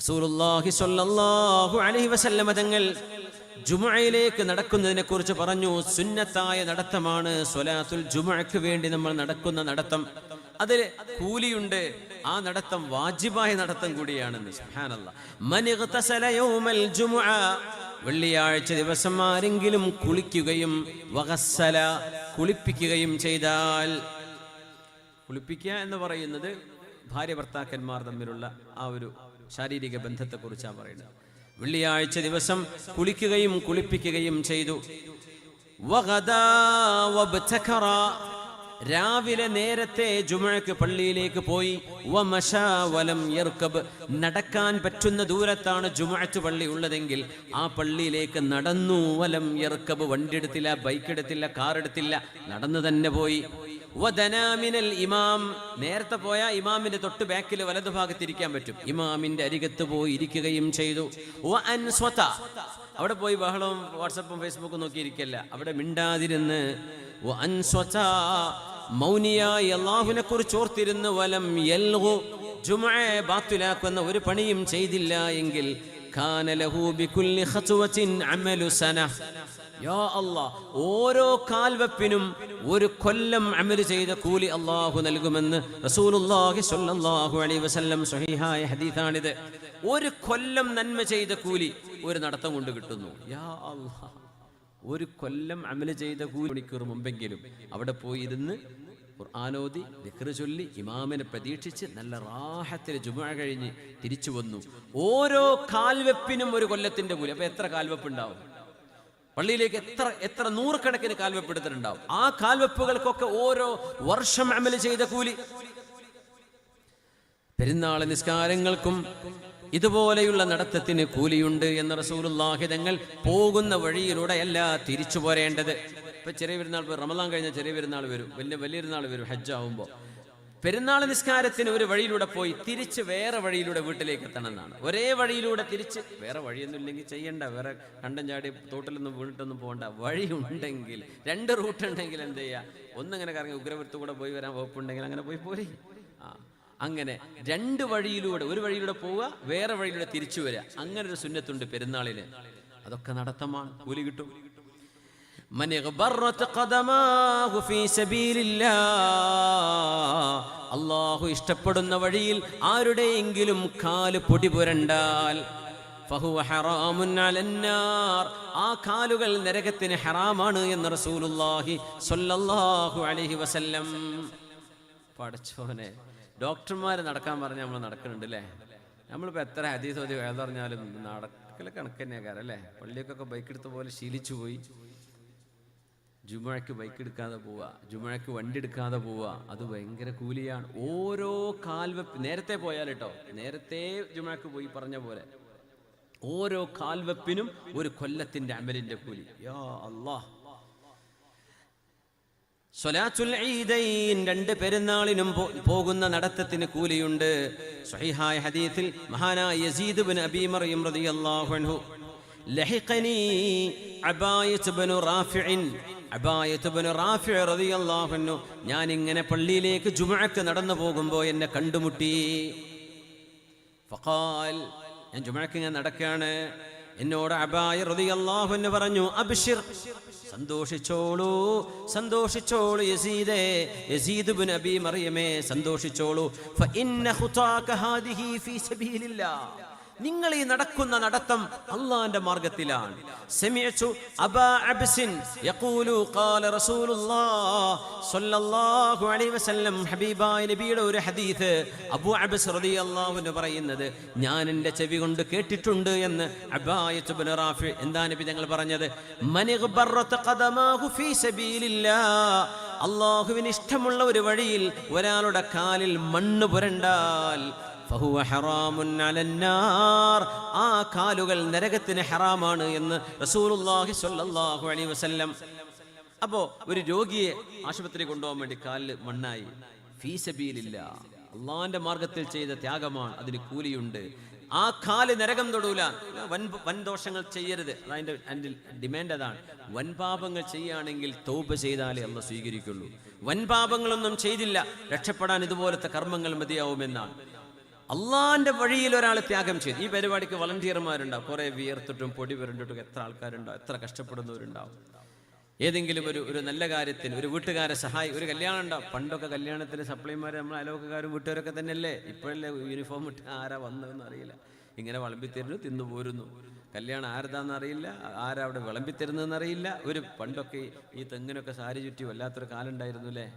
റസൂലുള്ളാഹി അലൈഹി വസല്ലമ തങ്ങൾ ജുമുഅയിലേക്ക് നടക്കുന്നതിനെ കുറിച്ച് പറഞ്ഞു സുന്നത്തായ നടത്തമാണ് സ്വലാത്തുൽ ജുമുഅക്ക് വേണ്ടി നമ്മൾ നടക്കുന്ന നടത്തം. അതിൽ കൂലിയുണ്ട് ആ നടത്തം വാജിബായ നടത്തം കൂടിയാണെന്ന് വെള്ളിയാഴ്ച ദിവസം ആരെങ്കിലും കുളിക്കുകയും വകസല കുളിപ്പിക്കുകയും ചെയ്താൽ കുളിപ്പിക്കുക എന്ന് പറയുന്നത് ഭാര്യ ഭർത്താക്കന്മാർ തമ്മിലുള്ള ആ ഒരു ശാരീരിക ബന്ധത്തെക്കുറിച്ചാണ് പറയുന്നത്. വെള്ളിയാഴ്ച ദിവസം കുളിക്കുകയും കുളിപ്പിക്കുകയും ചെയ്തു. രാവിലെ നേരത്തെ ജുമഴക്ക് പള്ളിയിലേക്ക് പോയി. വലം നടക്കാൻ പറ്റുന്ന ദൂരത്താണ് ജുമഴത്ത് പള്ളി ഉള്ളതെങ്കിൽ ആ പള്ളിയിലേക്ക് നടന്നു. വലം യർക്കബ് വണ്ടി എടുത്തില്ല ബൈക്ക് എടുത്തില്ല കാർ എടുത്തില്ല നടന്നു തന്നെ പോയി. ഇമാം. നേരത്തെ പോയ ഇമാമിന്റെ തൊട്ട് ബാക്കിൽ വലതു ഭാഗത്ത് ഇരിക്കാൻ പറ്റും. ഇമാമിന്റെ അരികത്ത് പോയി ഇരിക്കുകയും ചെയ്തു. അവിടെ പോയി ബഹളവും വാട്സപ്പും ഫേസ്ബുക്കും നോക്കിയിരിക്കല്ല അവിടെ മിണ്ടാതിരുന്ന്. മൗനിയായി അള്ളാഹുവിനെ കുറിച്ച് ഓർത്തിരുന്ന് വലം ബാത്തിലാക്കുന്ന ഒരു പണിയും ചെയ്തില്ല എങ്കിൽ കാന ലഹു ബികുല്ലി ഖത്വത്തിൻ അമലു സന. യാ അല്ലാഹ് ഓരോ കാൽവെപ്പിനും ഒരു കൊല്ലം അമൽ ചെയ്ത കൂലി അള്ളാഹു നൽകുമെന്ന് റസൂലുള്ളാഹി സ്വല്ലല്ലാഹു അലൈഹി വസല്ലം സ്വഹീഹായ ഹദീസാണിത്. ഒരു കൊല്ലം നന്മ ചെയ്ത കൂലി ഒരു നടത്തം കൊണ്ട് കിട്ടുന്നു. യാ അല്ലാഹ് ഒരു കൊല്ലം അമൽ ചെയ്ത കൂലി മണിക്കൂർ മുമ്പെങ്കിലും അവിടെ പോയി ഇരുന്ന് ഖുർആാനോദി ദിക്റ് ചൊല്ലി ഇമാമിനെ പ്രതീക്ഷിച്ച് നല്ല റാഹത്തിൽ ജുമ കഴിഞ്ഞ് തിരിച്ചു വന്നു. ഓരോ കാൽവെപ്പിനും ഒരു കൊല്ലത്തിന്റെ കൂലി അപ്പൊ എത്ര കാൽവെപ്പ് ഉണ്ടാവും പള്ളിയിലേക്ക് എത്ര എത്ര നൂറുകണക്കിന് കാൽവെപ്പെടുത്തിട്ടുണ്ടാവും ആ കാൽവെപ്പുകൾക്കൊക്കെ ഓരോ വർഷം അമൽ ചെയ്ത കൂലി. പെരുന്നാൾ നിസ്കാരങ്ങൾക്കും ഇതുപോലെയുള്ള നടത്തത്തിന് കൂലിയുണ്ട് എന്ന റസൂലുള്ളാഹി തങ്ങൾ പോകുന്ന വഴിയിലൂടെയല്ല തിരിച്ചു പോരേണ്ടത്. ഇപ്പൊ ചെറിയ പെരുന്നാൾ റമദാൻ കഴിഞ്ഞാൽ ചെറിയ പെരുന്നാൾ വരും. വലിയ വലിയ പെരുന്നാൾ വരും ഹജ്ജ് ആവുമ്പോൾ പെരുന്നാൾ നിസ്കാരത്തിന് ഒരു വഴിയിലൂടെ പോയി തിരിച്ച് വേറെ വഴിയിലൂടെ വീട്ടിലേക്ക് എത്തണം എന്നാണ്. ഒരേ വഴിയിലൂടെ തിരിച്ച് വേറെ വഴിയൊന്നും ഇല്ലെങ്കിൽ ചെയ്യണ്ട. വേറെ കണ്ടം ചാടി തോട്ടിലൊന്നും വീണിട്ടൊന്നും പോകണ്ട. വഴി ഉണ്ടെങ്കിൽ രണ്ട് റൂട്ട് ഉണ്ടെങ്കിൽ എന്ത് ചെയ്യുക ഒന്നിങ്ങനെ കറങ്ങി ഉഗ്രവൃത്ത് കൂടെ പോയി വരാൻ വകുപ്പുണ്ടെങ്കിൽ അങ്ങനെ പോയി പോരെ. ആ അങ്ങനെ രണ്ട് വഴിയിലൂടെ ഒരു വഴിയിലൂടെ പോവുക വേറെ വഴിയിലൂടെ തിരിച്ചു വരിക. അങ്ങനെ ഒരു സുന്നത്തുണ്ട് പെരുന്നാളിന്. അതൊക്കെ നടത്തമാണ്. കൂലി കിട്ടും. من اغبرت قدماه في سبيل الله അള്ളാഹു ഇഷ്ടപ്പെടുന്ന വഴിയിൽ ആരുടെയെങ്കിലും കാല് പൊടി പുരണ്ടാൽ ഫഹുവ ഹറാമുൻ അലന്നാർ ആ കാലുകൾ നരകത്തിന് ഹറാമാണ് എന്ന് റസൂലുള്ളാഹി സ്വല്ലല്ലാഹു അലൈഹി വസല്ലം പടച്ചോനെ ഡോക്ടർമാർ നടക്കാൻ പറഞ്ഞാൽ നമ്മൾ നടക്കുന്നുണ്ട് അല്ലേ നമ്മളിപ്പോൾ എത്ര ഹദീസ് ഓതി വേദ പറഞ്ഞാലും നടക്കൽ കണക്ക് തന്നെയാകാരം അല്ലേ പള്ളിയൊക്കെ ബൈക്ക് എടുത്ത പോലെ ശീലിച്ചു പോയി ജുമഴയ്ക്ക് ബൈക്ക് എടുക്കാതെ പോവുക ജുമഴയ്ക്ക് വണ്ടി എടുക്കാതെ പോവുക അത് ഭയങ്കര കൂലിയാണ്. ഓരോ കാൽവെപ്പ് നേരത്തെ പോയാൽ കേട്ടോ നേരത്തെ ജുമഴയ്ക്ക് പോയി പറഞ്ഞ പോലെ. ഓരോ കാൽവെപ്പിനും ഒരു കൊല്ലത്തിന്റെ അമലിന്റെ കൂലി. യാ സ്വലാത്തുൽ ഈദൈൻ രണ്ട് പെരുന്നാളിനും പോകുന്ന നടത്തത്തിന് കൂലിയുണ്ട്. സ്വഹീഹായ ഹദീസിൽ മഹാനായ യസീദ് ബിൻ അബീ മറിയം റളിയല്ലാഹു അൻഹു അബായത്ത് ബിൻ റാഫിഅ റളിയല്ലാഹു അൻഹു ഞാൻ ഇങ്ങനെ പള്ളിയിലേക്ക് ജുമഴക്ക് നടന്നു പോകുമ്പോൾ എന്നെ കണ്ടുമുട്ടി. ഫഖാൽ ഞാൻ ജുമഴക്ക് ഞാൻ നടക്കുകയാണ് എന്നോട് അബായ റളിയല്ലാഹു എന്ന് പറഞ്ഞു അബിഷിർ സന്തോഷിച്ചോളൂ സന്തോഷിച്ചോളൂ യസീദേ യസീദ് ബിൻ അബി മറിയമേ സന്തോഷിച്ചോളൂ. ഫഇന്ന ഹുതാക ഹാദിഹി ഫീ സബീലില്ലാഹ്. നിങ്ങൾ ഈ നടക്കുന്ന നടത്തം അള്ളാന്റെ മാർഗത്തിലാണ്. അബ്സിൻ യഖൂലു ഖാല അലൈഹി വസല്ലം. ഹബീബായ നബിയുടെ ഒരു ഹദീസ് അബൂ അബ്സ് റളിയല്ലാഹു അൻഹു പറയുന്നത്. ഞാൻ എന്റെ ചെവി കൊണ്ട് കേട്ടിട്ടുണ്ട് എന്ന് അബായത്ത് റാഫി എന്താ നബി തങ്ങൾ പറഞ്ഞത്? ഫീ അള്ളാഹുവിന് ഇഷ്ടമുള്ള ഒരു വഴിയിൽ ഒരാളുടെ കാലിൽ മണ്ണ് പുരണ്ടാൽ ഫഹുവ ഹറാമുൻ അലന്നാർ ആ കാലുകൾ നരകത്തിന് ഹറാമാണ് എന്ന് റസൂലുള്ളാഹി സ്വല്ലല്ലാഹു അലൈഹി വസല്ലം. അപ്പോ ഒരു രോഗിയെ ആശുപത്രി കൊണ്ടുപോകാൻ വേണ്ടി കാലിൽ മണ്ണായി. ഫീസബീലില്ല അള്ളാന്റെ മാർഗത്തിൽ ചെയ്ത ത്യാഗമാണ്. അതിന് കൂലിയുണ്ട്. ആ കാൽ നരകം തൊടൂല. വൻ വൻ ദോഷങ്ങൾ ചെയ്യരുത്. അതിന്റെ അതിന്റെ ഡിമാൻഡ് അതാണ്. വൻപാപങ്ങൾ ചെയ്യുകയാണെങ്കിൽ തോപ്പ് ചെയ്താലേ അമ്മ സ്വീകരിക്കുള്ളൂ. വൻപാപങ്ങളൊന്നും ചെയ്തില്ല. രക്ഷപ്പെടാൻ ഇതുപോലത്തെ കർമ്മങ്ങൾ മതിയാവുമെന്നാണ്. അള്ളാന്റെ വഴിയിൽ ഒരാൾ ത്യാഗം ചെയ്തു. ഈ പരിപാടിക്ക് വളണ്ടിയർമാരുണ്ടാവും. കുറെ വിയർത്തിട്ടും പൊടി പുരണ്ടിട്ടും എത്ര ആൾക്കാരുണ്ടാവും. എത്ര കഷ്ടപ്പെടുന്നവരുണ്ടാവും. ഏതെങ്കിലും ഒരു ഒരു നല്ല കാര്യത്തിന് ഒരു വീട്ടുകാരെ സഹായി ഒരു കല്യാണം ഉണ്ടാവും. പണ്ടൊക്കെ കല്യാണത്തിന് സപ്ലൈമാർ നമ്മൾ അയൽവക്കക്കാരും വീട്ടുകാരൊക്കെ തന്നെയല്ലേ? ഇപ്പോഴല്ലേ യൂണിഫോം ഇട്ട് ആരാ വന്നതെന്ന് അറിയില്ല. ഇങ്ങനെ വിളമ്പിത്തരുന്നു തിന്നു പോരുന്നു. കല്യാണം ആരതാന്ന് അറിയില്ല. ആരാ അവിടെ വിളമ്പിത്തരുന്നതെന്ന് അറിയില്ല. ഒരു പണ്ടൊക്കെ ഈ തെങ്ങിനൊക്കെ സാരി ചുറ്റി വല്ലാത്തൊരു കാലുണ്ടായിരുന്നു അല്ലേ?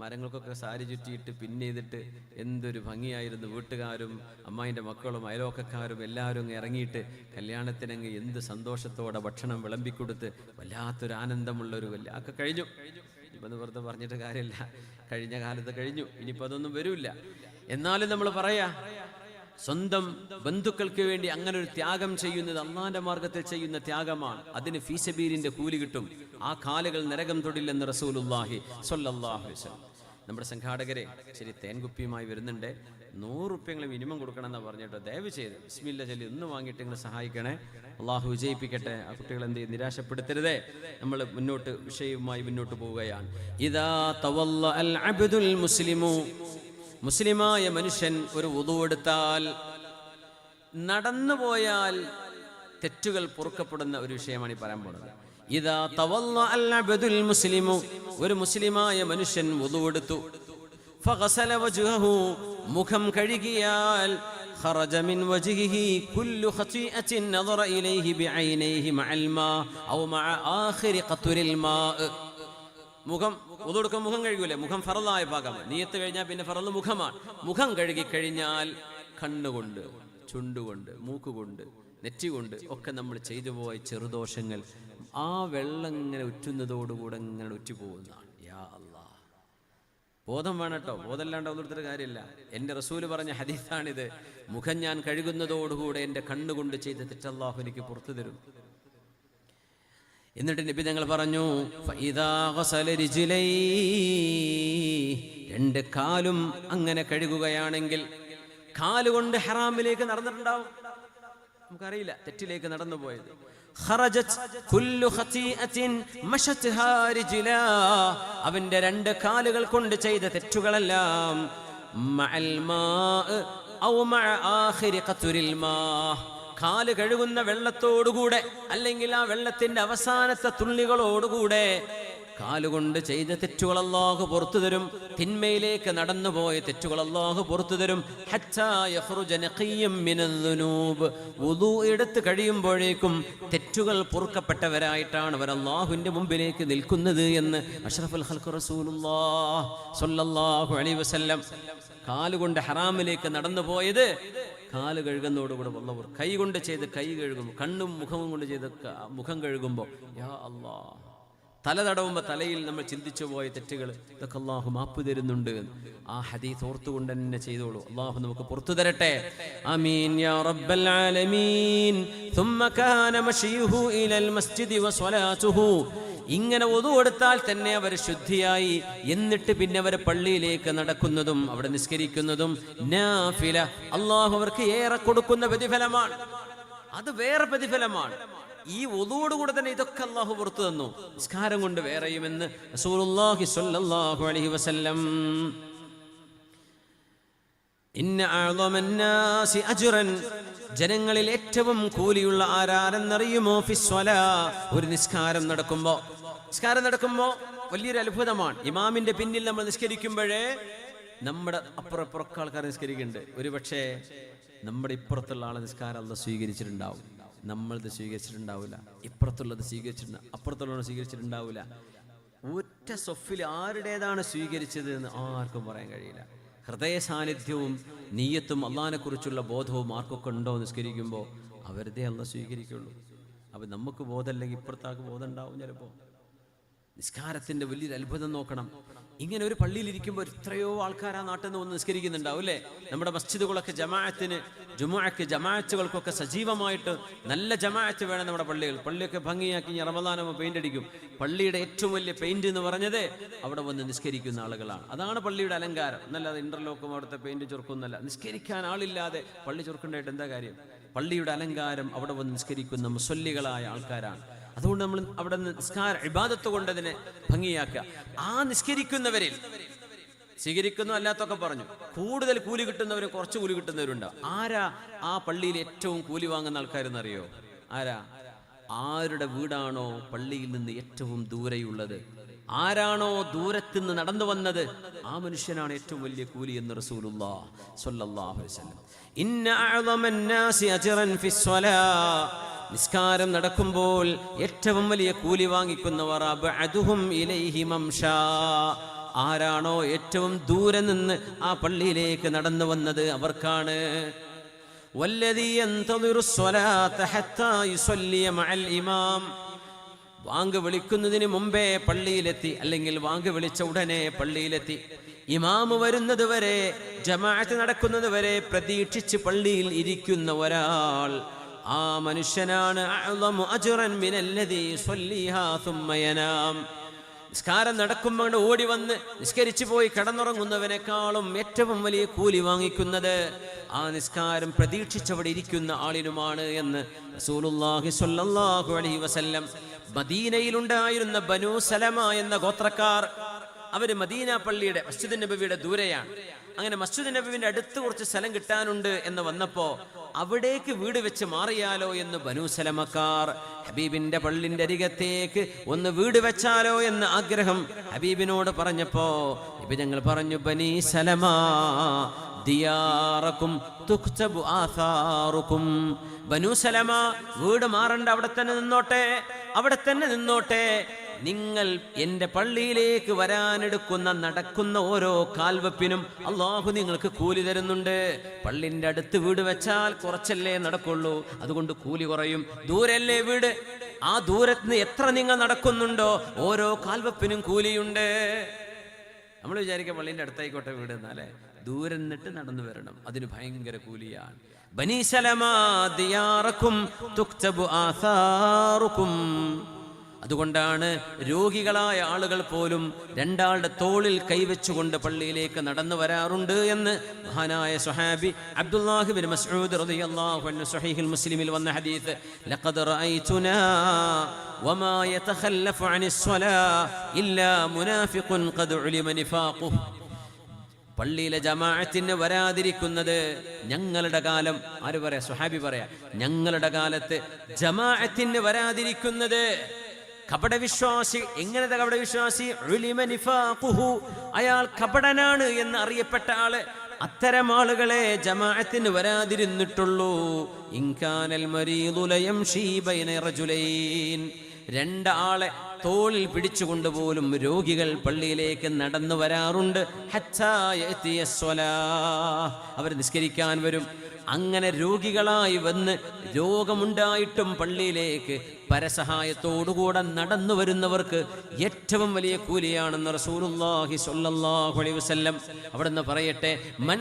മരങ്ങൾക്കൊക്കെ സാരി ചുറ്റിയിട്ട് പിന്നെ ചെയ്തിട്ട് എന്തൊരു ഭംഗിയായിരുന്നു വീട്ടുകാരും അമ്മായിന്റെ മക്കളും അയലോക്കക്കാരും എല്ലാവരും ഇറങ്ങിയിട്ട് കല്യാണത്തിനങ്ങ് എന്ത് സന്തോഷത്തോടെ ഭക്ഷണം വിളമ്പിക്കൊടുത്ത് വല്ലാത്തൊരു ആനന്ദമുള്ളൊരു വല്ല ഒക്കെ കഴിഞ്ഞു. ഇപ്പം വെറുതെ പറഞ്ഞിട്ട് കാര്യമില്ല. കഴിഞ്ഞ കാലത്ത് കഴിഞ്ഞു. ഇനിയിപ്പോൾ അതൊന്നും വരില്ല. എന്നാലും നമ്മൾ പറയാ സ്വന്തം ബന്ധുക്കൾക്ക് വേണ്ടി അങ്ങനെ ഒരു ത്യാഗം ചെയ്യുന്നത് അള്ളാന്റെ മാർഗത്തിൽ ചെയ്യുന്ന ത്യാഗമാണ്. അതിന് ഫീസബീരിന്റെ കൂലി കിട്ടും. ആ കാലുകൾ നരകം തൊടില്ലെന്ന് റസൂലുല്ലാഹി വസല്ലം. നമ്മുടെ സംഘാടകരെ ശരി തേൻകുപ്പിയുമായി വരുന്നുണ്ട്. നൂറ് റുപ്യങ്ങൾ മിനിമം കൊടുക്കണം എന്നാ പറഞ്ഞിട്ട്? ദയവ് ചെയ്ത് ബിസ്മില്ല ചൊല്ലി ഒന്ന് വാങ്ങിയിട്ട് നിങ്ങൾ സഹായിക്കണേ. അള്ളാഹു വിജയിപ്പിക്കട്ടെ. ആ കുട്ടികൾ എന്ത് നിരാശപ്പെടുത്തരുതേ. നമ്മൾ മുന്നോട്ട് വിഷയവുമായി മുന്നോട്ട് പോവുകയാണ്. ഇതാ തവല്ല അൽ അബ്ദുൽ മുസ്ലിമു. മുസ്ലിമായ മനുഷ്യൻ ഒരു ഉതുവെടുത്താൽ നടന്നു പോയാൽ തെറ്റുകൾ പൊറുക്കപ്പെടുന്ന ഒരു വിഷയമാണ് ഈ പറയാൻ പോകുന്നത് ഇതാ തവല്ല അൽ അബ്ദുൽ മുസ്ലിമു ഒരു മുസ്ലിമായ മനുഷ്യൻ ഉതുവെടുത്തു ഫഗസല വജ്ഹഹു മുഖം കഴുകിയാൽ خرج من وجهه كل خطيئة نظر إليه بعينيه مع الماء أو مع آخر قطر الماء മുഖം ഒതുകൊടുക്കാൻ മുഖം കഴുകൂലേ മുഖം ഫറലായ ഭാഗമാണ് നീയത്ത് കഴിഞ്ഞാൽ പിന്നെ ഫറല് മുഖമാണ് മുഖം കഴുകി കഴിഞ്ഞാൽ കണ്ണുകൊണ്ട് ചുണ്ടുകൊണ്ട് മൂക്കുകൊണ്ട് നെറ്റികൊണ്ട് ഒക്കെ നമ്മൾ ചെയ്തു പോയ ചെറുദോഷങ്ങൾ ആ വെള്ളം ഇങ്ങനെ ഉറ്റുന്നതോടുകൂടെ ഇങ്ങനെ ഉറ്റുപോകുന്നതാണ് യാ അല്ലാ. ബോധം വേണട്ടോ ബോധമല്ലാണ്ട് ഒന്നിടത്തൊരു കാര്യമില്ല. എന്റെ റസൂൽ പറഞ്ഞ ഹദീസാണിത്. മുഖം ഞാൻ കഴുകുന്നതോടുകൂടെ എന്റെ കണ്ണുകൊണ്ട് ചെയ്ത തെറ്റല്ലാഹു എനിക്ക് പുറത്തു തരും. എന്നിട്ട് നബി ഞങ്ങൾ പറഞ്ഞു രണ്ട് കാലും അങ്ങനെ കഴുകുകയാണെങ്കിൽ കാലുകൊണ്ട് ഹറാമിലേക്ക് നടന്നിട്ടുണ്ടാവും. നമുക്കറിയില്ല തെറ്റിലേക്ക് നടന്നു പോയത് ഖറജത് كل ഖതീഅത്തിൻ مشتها റിജ്ലാ. അവന്റെ രണ്ട് കാലുകൾ കൊണ്ട് ചെയ്ത തെറ്റുകളെല്ലാം مع മാഅ് او مع اخر قطر الماء കാൽ കഴുകുന്ന വെള്ളത്തോടുകൂടെ അല്ലെങ്കിൽ ആ വെള്ളത്തിന്റെ അവസാനത്തെ തുള്ളികളോടുകൂടെ കാലുകൊണ്ട് ചെയ്ത തെറ്റുകൾ പുറത്തു തരും. തിന്മയിലേക്ക് നടന്നുപോയ തെറ്റുകൾ അല്ലാഹു പുറത്തു തരും. എടുത്ത് കഴിയുമ്പോഴേക്കും തെറ്റുകൾ പൊറുക്കപ്പെട്ടവരായിട്ടാണ് അവർ അല്ലാഹുവിന്റെ മുമ്പിലേക്ക് നിൽക്കുന്നത് എന്ന് അഷ്റഫുൽ റസൂലുള്ളാഹ് സ്വല്ലല്ലാഹു അലൈഹി വസല്ലം കാലുകൊണ്ട് ഹറാമിലേക്ക് നടന്നു പോയത് കാൽ കഴുകുന്നതോടുകൂടെ വന്നവർ കൈ കൊണ്ട് ചെയ്ത് കൈ കഴുകും കണ്ണും മുഖവും കൊണ്ട് ചെയ്ത് മുഖം കഴുകുമ്പോൾ യാ അല്ലാ തല തടവുമ്പോൾ തലയിൽ നമ്മൾ ചിന്തിച്ചു പോയ തെറ്റുകൾ ഇതൊക്കെ അള്ളാഹു മാപ്പ് തരുന്നുണ്ട് എന്ന്. ആ ഹദീസ് ഓർത്തുകൊണ്ട് തന്നെ ചെയ്തോളൂ അള്ളാഹു നമുക്ക് പുറത്തു തരട്ടെ ആമീൻ യാ റബ്ബൽ ആലമീൻ ثم كان مشيه إلى المسجد وصلاته ഇങ്ങനെ ഒതു കൊടുത്താൽ തന്നെ അവർ ശുദ്ധിയായി എന്നിട്ട് പിന്നെ അവർ പള്ളിയിലേക്ക് നടക്കുന്നതും അവിടെ നിസ്കരിക്കുന്നതും നാഫില അള്ളാഹു അവർക്ക് ഏറെ കൊടുക്കുന്ന പ്രതിഫലമാണ് അത് വേറെ പ്രതിഫലമാണ് ഈ ഒതുവോടുകൂടെ തന്നെ ഇതൊക്കെ അള്ളാഹു പുറത്തു തന്നു. നിസ്കാരം കൊണ്ട് വേറെയുമെന്ന് റസൂലുള്ളാഹി സ്വല്ലല്ലാഹു അലൈഹി വസല്ലം. ഇന്ന അജ്റൻ. ജനങ്ങളിൽ ഏറ്റവും കൂലിയുള്ള ആരാരെന്നറിയുമോ ഫിസ്വല ഒരു നിസ്കാരം നടക്കുമ്പോ. നിസ്കാരം നടക്കുമ്പോ വലിയൊരു അത്ഭുതമാണ്. ഇമാമിന്റെ പിന്നിൽ നമ്മൾ നിസ്കരിക്കുമ്പോഴേ നമ്മുടെ അപ്പുറപ്പുറക്ക ആൾക്കാർ നിസ്കരിക്കുന്നുണ്ട്. ഒരു പക്ഷേ നമ്മുടെ ഇപ്പുറത്തുള്ള ആളെ നിസ്കാരം അല്ല സ്വീകരിച്ചിട്ടുണ്ടാവും. നമ്മളത് സ്വീകരിച്ചിട്ടുണ്ടാവില്ല ഇപ്പുറത്തുള്ളത് സ്വീകരിച്ചിട്ടുണ്ട് അപ്പുറത്തുള്ളത് സ്വീകരിച്ചിട്ടുണ്ടാവില്ല ഒറ്റ സൊഫിൽ ആരുടേതാണ് സ്വീകരിച്ചത് എന്ന് ആർക്കും പറയാൻ കഴിയില്ല. ഹൃദയ സാന്നിധ്യവും നീയത്തും അള്ളഹാനെ കുറിച്ചുള്ള ബോധവും ആർക്കൊക്കെ ഉണ്ടോ നിസ്കരിക്കുമ്പോൾ അവരുതേ അല്ല സ്വീകരിക്കുള്ളൂ. അപ്പം നമുക്ക് ബോധമല്ലെങ്കിൽ ഇപ്പുറത്താക്ക് ബോധം ഉണ്ടാവും ചിലപ്പോൾ നിസ്കാരത്തിന്റെ വലിയൊരു അത്ഭുതം നോക്കണം. ഇങ്ങനെ ഒരു പള്ളിയിൽ ഇരിക്കുമ്പോൾ എത്രയോ ആൾക്കാർ ആ നാട്ടിൽ നിന്ന് വന്ന് നിസ്കരിക്കുന്നുണ്ടാവും അല്ലേ? നമ്മുടെ മസ്ജിദുകളൊക്കെ ജമാഅത്തിന് ജുമാക്ക് ജമാഅത്തുകൾക്കൊക്കെ സജീവമായിട്ട് നല്ല ജമാഅത്ത് വേണം നമ്മുടെ പള്ളികൾ പള്ളിയൊക്കെ ഭംഗിയാക്കി റമദാനമോ പെയിന്റ് അടിക്കും. പള്ളിയുടെ ഏറ്റവും വലിയ പെയിന്റ് എന്ന് പറഞ്ഞത് അവിടെ വന്ന് നിസ്കരിക്കുന്ന ആളുകളാണ്. അതാണ് പള്ളിയുടെ അലങ്കാരം. എന്നല്ലാതെ ഇന്റർലോക്കും അവിടുത്തെ പെയിന്റ് ചുർക്കുന്നല്ല നിസ്കരിക്കാൻ ആളില്ലാതെ പള്ളി ചുരുക്കുണ്ടായിട്ട് എന്താ കാര്യം? പള്ളിയുടെ അലങ്കാരം അവിടെ വന്ന് നിസ്കരിക്കുന്ന മുസല്ലികളായ ആൾക്കാരാണ്. അതുകൊണ്ട് നമ്മൾ അവിടെ നിസ്കാര ഇബാദത്ത് കൊണ്ട് അതിനെ ഭംഗിയാക്കുക. ആ നിസ്കരിക്കുന്നവരിൽ സ്വീകരിക്കുന്നു അല്ലാത്തൊക്കെ പറഞ്ഞു കൂടുതൽ കൂലി കിട്ടുന്നവരും കുറച്ച് കൂലി കിട്ടുന്നവരുണ്ട്. ആരാ ആ പള്ളിയിൽ ഏറ്റവും കൂലി വാങ്ങുന്ന ആൾക്കാരെന്നറിയോ? ആരാ? ആരുടെ വീടാണോ പള്ളിയിൽ നിന്ന് ഏറ്റവും ദൂരെയുള്ളത്? ആരാണോ ദൂരത്തുനിന്ന് നടന്നു വന്നത്? ആ മനുഷ്യനാണ് ഏറ്റവും വലിയ കൂലി എന്ന് റസൂലുള്ളാഹി സ്വല്ലല്ലാഹു അലൈഹി വസല്ലം. ഇന്ന അജ്റൻ നിസ്കാരം നടക്കുമ്പോൾ ഏറ്റവും വലിയ കൂലി വാങ്ങിക്കുന്നവർ ആരാണോ ഏറ്റവും ദൂരെ നിന്ന് ആ പള്ളിയിലേക്ക് നടന്നു വന്നത് അവർക്കാണ്. വാങ്ക് വിളിക്കുന്നതിന് മുമ്പേ പള്ളിയിലെത്തി അല്ലെങ്കിൽ വാങ്ക് വിളിച്ച ഉടനെ പള്ളിയിലെത്തി. ഇമാമ് വരുന്നത് വരെ ജമാഅത്ത് നടക്കുന്നത് വരെ പ്രതീക്ഷിച്ച് പള്ളിയിൽ ഇരിക്കുന്ന ഒരാൾ. ആ മനുഷ്യനാണ് നിസ്കാരം നടക്കുമ്പോൾ ഓടി വന്ന് നിസ്കരിച്ചു പോയി കിടന്നുറങ്ങുന്നവനേക്കാളും ഏറ്റവും വലിയ കൂലി വാങ്ങിക്കുന്നത് ആ നിസ്കാരം പ്രതീക്ഷിച്ചവിടെ ഇരിക്കുന്ന ആളിനുമാണ് എന്ന് റസൂലുള്ളാഹി സ്വല്ലല്ലാഹു അലൈഹി വസല്ലം മദീനയിലുണ്ടായിരുന്ന ബനൂ സലമ എന്ന ഗോത്രക്കാർ അവർ മദീന പള്ളിയുടെ മസ്ജിദ് നബിയുടെ ദൂരെയാണ്. അങ്ങനെ മസ്ജിദ് നബിവിന്റെ അടുത്ത് കുറച്ച് സ്ഥലം കിട്ടാനുണ്ട് എന്ന് വന്നപ്പോ അവിടേക്ക് വീട് വെച്ച് മാറിയാലോ എന്ന് ബനൂ സലമക്കാർ ഹബീബിന്റെ പള്ളിന്റെ അരികത്തേക്ക് ഒന്ന് വീട് വെച്ചാലോ എന്ന് ആഗ്രഹം ഹബീബിനോട് പറഞ്ഞപ്പോ ഇപ്പൊ ഞങ്ങൾ പറഞ്ഞു ബനീ സലമാ തുക്തബു ബനൂ സലമ വീട് മാറണ്ട അവിടെ തന്നെ നിന്നോട്ടെ അവിടെ തന്നെ നിന്നോട്ടെ നിങ്ങൾ എന്റെ പള്ളിയിലേക്ക് വരാനെടുക്കുന്ന നടക്കുന്ന ഓരോ കാൽവെപ്പിനും അള്ളാഹു നിങ്ങൾക്ക് കൂലി തരുന്നുണ്ട്. പള്ളിന്റെ അടുത്ത് വീട് വെച്ചാൽ കുറച്ചല്ലേ നടക്കുള്ളൂ. അതുകൊണ്ട് കൂലി കുറയും. ദൂരല്ലേ വീട്? ആ ദൂരത്ത് എത്ര നിങ്ങൾ നടക്കുന്നുണ്ടോ? ഓരോ കാൽവെപ്പിനും കൂലിയുണ്ട്. നമ്മൾ വിചാരിക്കുക പള്ളിന്റെ അടുത്തായിക്കോട്ടെ വീട് എന്നാലേ. ദൂരെ നിന്നിട്ട് നടന്നു വരണം. അതിന് ഭയങ്കര കൂലിയാണ്. ബനീശലമാറക്കും ദിയാറക്കും തുക്തബു ആസാറുക്കും. അതുകൊണ്ടാണ് രോഗികളായ ആളുകൾ പോലും രണ്ടാളുടെ തോളിൽ കൈവച്ചുകൊണ്ട് പള്ളിയിലേക്ക് നടന്നു വരാറുണ്ട് എന്ന് മഹാനായ സുഹാബി അബ്ദുല്ലാഹി ബിൻ മസ്ഊദ് റളിയല്ലാഹു അൻഹു സ്വഹീഹുൽ മുസ്ലിമിൽ വന്ന ഹദീസ് ലഖദ് റഅയ്തുനാ വമാ യതഖല്ലഫു അനിസ് സ്വലാ ഇല്ലാ മുനാഫിഖുൻ ഖദ് ഉലിമ നിഫാഖുഹു. പള്ളിയിലെ ജമാഅത്തിന് വരാതിരിക്കുന്നത് ഞങ്ങളുടെ കാലം ആര് പറയാ? സുഹാബി പറയാ ഞങ്ങളുടെ കാലത്ത് ജമാഅത്തിന് വരാതിരിക്കുന്നത് കപടവിശ്വാസി എങ്ങനത്തെ കപടവിശ്വാസി? അയാൾ കപടനാണ് എന്ന് അറിയപ്പെട്ട ആൾ അത്തരം ആളുകളെ ജമാഅത്തിന് വരാതിരുന്നിട്ടുള്ളൂ. ഇൻകാനൽ മരീദു ലയംശീ ബൈന റജുലൈൻ. രണ്ടാളെ തോളിൽ പിടിച്ചുകൊണ്ടുപോലും രോഗികൾ പള്ളിയിലേക്ക് നടന്നു വരാറുണ്ട്. അവർ നിസ്കരിക്കാൻ വരും. അങ്ങനെ രോഗികളായി വന്ന് രോഗമുണ്ടായിട്ടും പള്ളിയിലേക്ക് പരസഹായത്തോടുകൂടെ നടന്നു വരുന്നവർക്ക് ഏറ്റവും വലിയ കൂലിയാണെന്ന് റസൂലുള്ളാഹി സ്വല്ലല്ലാഹു അലൈഹി വസല്ലം അവിടുന്ന് പറയട്ടെ മൻ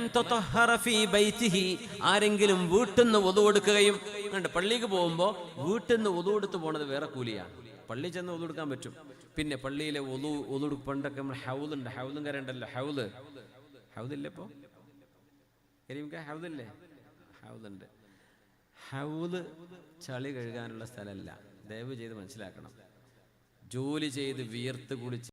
ഫീ ആരെങ്കിലും വീട്ടിൽ നിന്ന് ഒതു കൊടുക്കുകയും കണ്ട് പള്ളിക്ക് പോകുമ്പോൾ വീട്ടിൽ നിന്ന് ഒതു കൊടുത്ത് പോണത് വേറെ കൂലിയാണ്. പള്ളി ചെന്ന് ഒതുടുക്കാൻ പറ്റും. പിന്നെ പള്ളിയിലെ ഒതു ഒതുടു പണ്ടൊക്കെ നമ്മൾ ഹൗലുണ്ട് ഹൗലും കരണ്ടല്ലോ ഹൗൽ ഹൗദില്ലേ ഇപ്പോൾ കരീംക്ക ഹൗദില്ലേ? ഹൗദുണ്ട്. ഹൗദ് ചളി കഴുകാനുള്ള സ്ഥലമല്ല ദയവ് ചെയ്ത് മനസ്സിലാക്കണം. ജോലി ചെയ്ത് വിയർത്ത് കുളിച്ച്